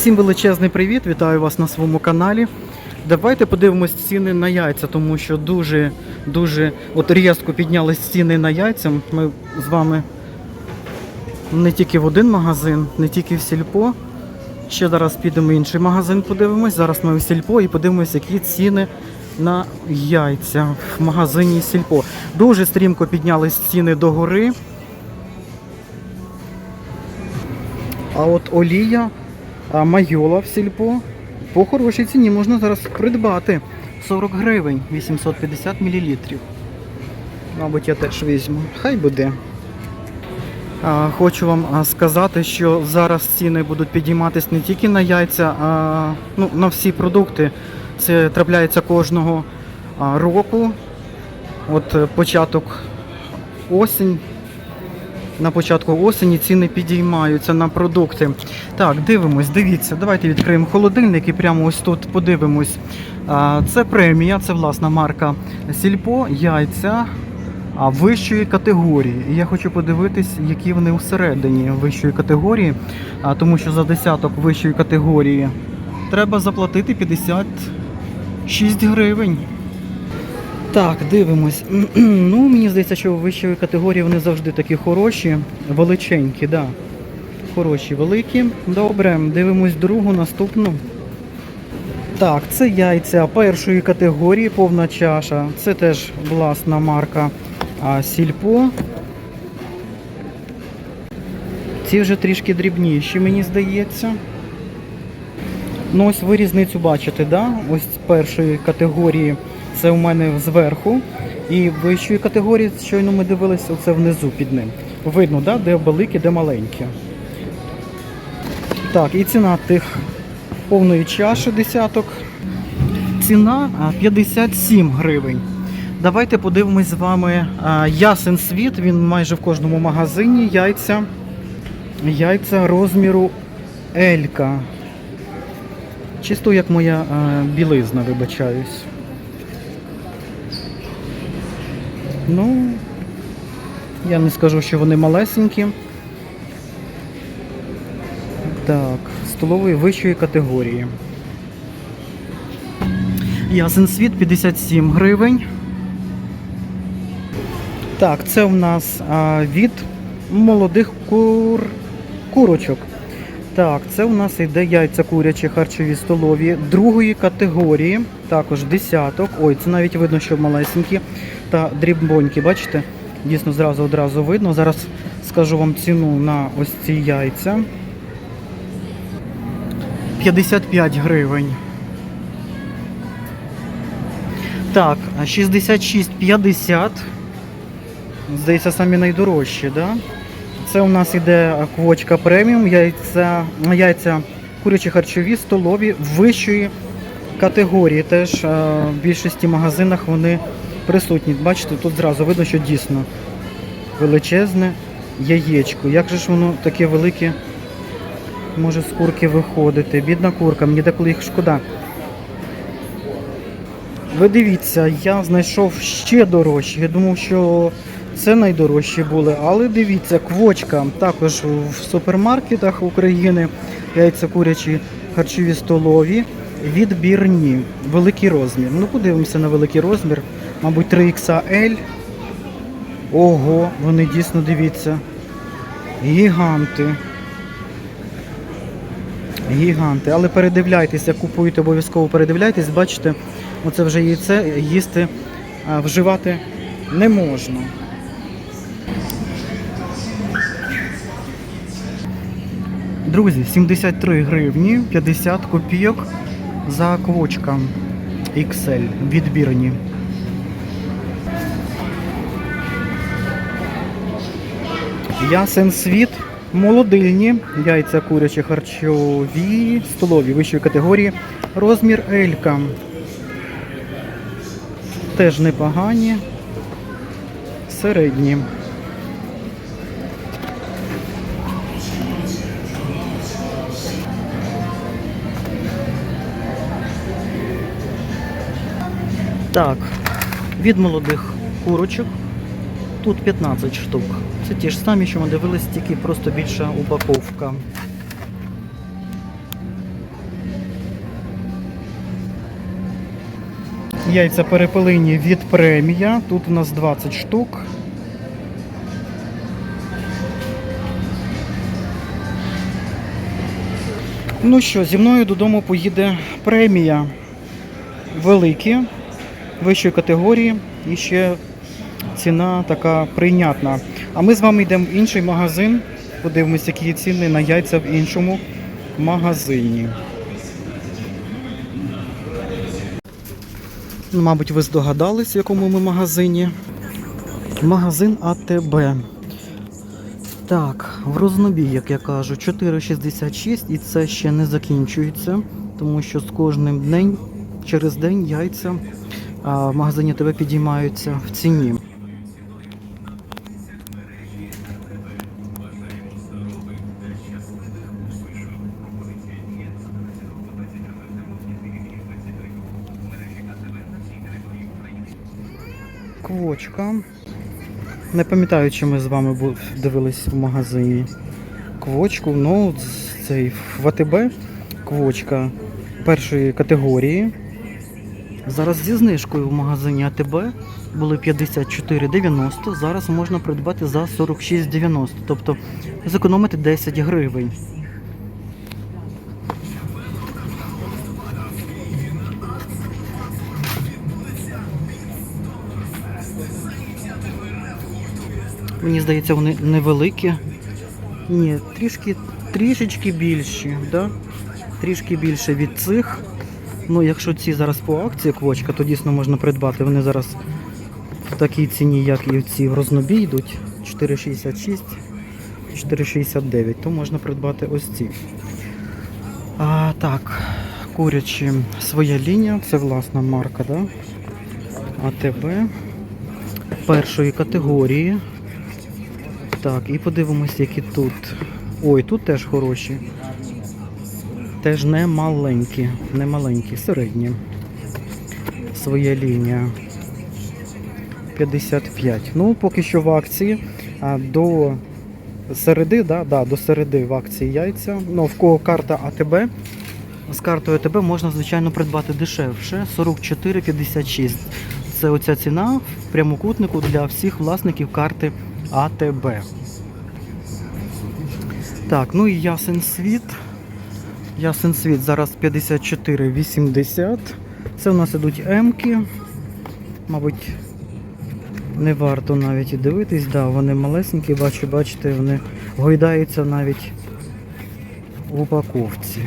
Всім величезний привіт! Вітаю вас на своєму каналі. Давайте подивимось ціни на яйця, тому що дуже дуже от різко піднялись ціни на яйця. Ми з вами не тільки в один магазин, не тільки в сільпо. Ще зараз підемо в інший магазин, подивимось. Зараз ми в сільпо і подивимось, які ціни на яйця в магазині сільпо. Дуже стрімко піднялись ціни до гори. А от олія майола в сільпо по хорошій ціні можна зараз придбати 40 гривень 850 мл. Мабуть, я теж візьму. Хай буде. Хочу вам сказати, що зараз ціни будуть підійматись не тільки на яйця, а ну, на всі продукти. Це трапляється кожного року. От е, початок осінь. На початку осені ціни підіймаються на продукти. Так, дивимось, дивіться, давайте відкриємо холодильник і прямо ось тут подивимось. Це премія, це власна марка Сільпо, яйця вищої категорії. І я хочу подивитись, які вони всередині вищої категорії, тому що за десяток вищої категорії треба заплатити 56 гривень. Так, дивимось. ну, мені здається, що вищої категорії вони завжди такі хороші, величенькі, да. Хороші, великі. Добре, дивимось другу, наступну. Так, це яйця першої категорії, повна чаша. Це теж власна марка а, Сільпо. Ці вже трішки дрібніші, мені здається. Ну, ось ви різницю бачите, да? Ось першої категорії це у мене зверху. І вищої категорії, щойно ми дивилися, оце внизу під ним. Видно, да? де великі, де маленькі. Так, і ціна тих повної чаші десяток. Ціна 57 гривень. Давайте подивимось з вами ясен світ. Він майже в кожному магазині. Яйця. Яйця розміру Елька. Чисто як моя білизна, вибачаюсь. Ну, я не скажу, що вони малесенькі. Так, столової вищої категорії. Ясен світ 57 гривень. Так, це в нас а, від молодих кур... курочок. Так, це у нас йде яйця курячі харчові столові другої категорії, також десяток. Ой, це навіть видно, що малесенькі та дрібненькі, бачите? Дійсно, зразу одразу видно. Зараз скажу вам ціну на ось ці яйця. 55 гривень. Так, 66,50. Здається, самі найдорожчі, да? Це у нас іде квочка преміум, яйця, яйця курячі харчові, столові вищої категорії. Теж в більшості магазинах вони присутні. Бачите, тут зразу видно, що дійсно величезне яєчко. Як же ж воно таке велике може з курки виходити? Бідна курка, мені деколи їх шкода. Ви дивіться, я знайшов ще дорожчі. Я думав, що це найдорожчі були, але дивіться, квочка також в супермаркетах України, яйця курячі харчові столові, відбірні, великий розмір. Ну, подивимося на великий розмір, мабуть, 3XL. Ого, вони дійсно дивіться. Гіганти. Гіганти. Але передивляйтеся, купуєте, обов'язково передивляйтесь, бачите, оце вже яйце їсти, вживати не можна. Друзі, 73 гривні 50 копійок за квочка XL відбірні. Ясен світ, молодильні, яйця курячі харчові, столові вищої категорії, розмір Елька. Теж непогані, середні. Так, від молодих курочок Тут 15 штук. Це ті ж самі, що ми дивились, тільки просто більша упаковка. Яйця перепилині від премія. Тут у нас 20 штук. Ну що, зі мною додому поїде премія великі, вищої категорії і ще ціна така прийнятна. А ми з вами йдемо в інший магазин. Подивимось, які ціни на яйця в іншому магазині. Ну, Мабуть, ви здогадались, в якому ми магазині. Магазин АТБ. Так, в рознобій, як я кажу, 4,66 і це ще не закінчується, тому що з кожним днем, через день яйця а, в магазині АТБ підіймаються в ціні. Квочка. Не пам'ятаю, чи ми з вами дивились в магазині. Квочку, ну, цей в АТБ квочка першої категорії. Зараз зі знижкою в магазині АТБ були 54,90, зараз можна придбати за 46,90, тобто зекономити 10 гривень. Мені здається, вони невеликі. Ні, трішки, трішечки більші, да? трішки більше від цих. Ну, якщо ці зараз по акції квочка, то дійсно можна придбати. Вони зараз в такій ціні, як і ці в рознобій йдуть. 4,66, 4,69, то можна придбати ось ці. А, так, курячі своя лінія, це власна марка, да? АТБ першої категорії. Так, і подивимось, які тут. Ой, тут теж хороші. Теж не маленькі, не маленькі, середні. Своя лінія. 55. Ну, поки що в акції. А, до середи, да, да, до середи в акції яйця. Ну, в кого карта АТБ. З картою АТБ можна, звичайно, придбати дешевше. 44,56. Це оця ціна в прямокутнику для всіх власників карти АТБ. Так, ну і ясен світ. Ясен світ зараз 54,80. Це у нас ідуть М-ки. Мабуть, не варто навіть і дивитись, да, вони малесенькі, бачу, бачите, вони гойдаються навіть в упаковці.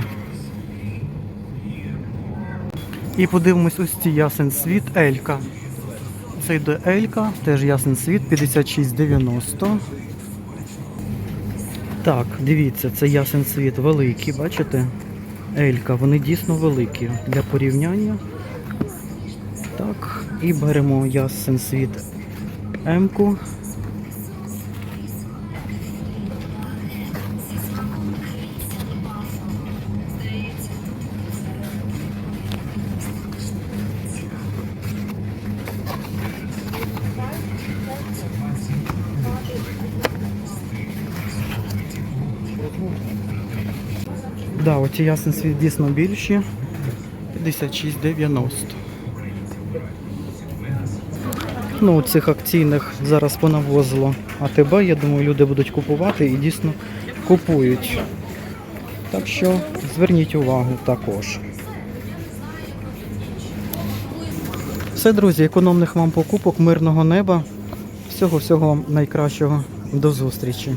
І подивимось ось ці ясен світ Елька. Це йде Елька, теж ясен світ, 56,90. Так, дивіться, це ясен світ великий, бачите? Елька, вони дійсно великі для порівняння. Так, і беремо ясен світ М-ку. Да, оці ясен світ дійсно більші. 56,90. Ну, цих акційних зараз понавозило АТБ. Я думаю, люди будуть купувати і дійсно купують. Так що зверніть увагу також. Все, друзі, економних вам покупок, мирного неба. Всього-всього найкращого. До зустрічі.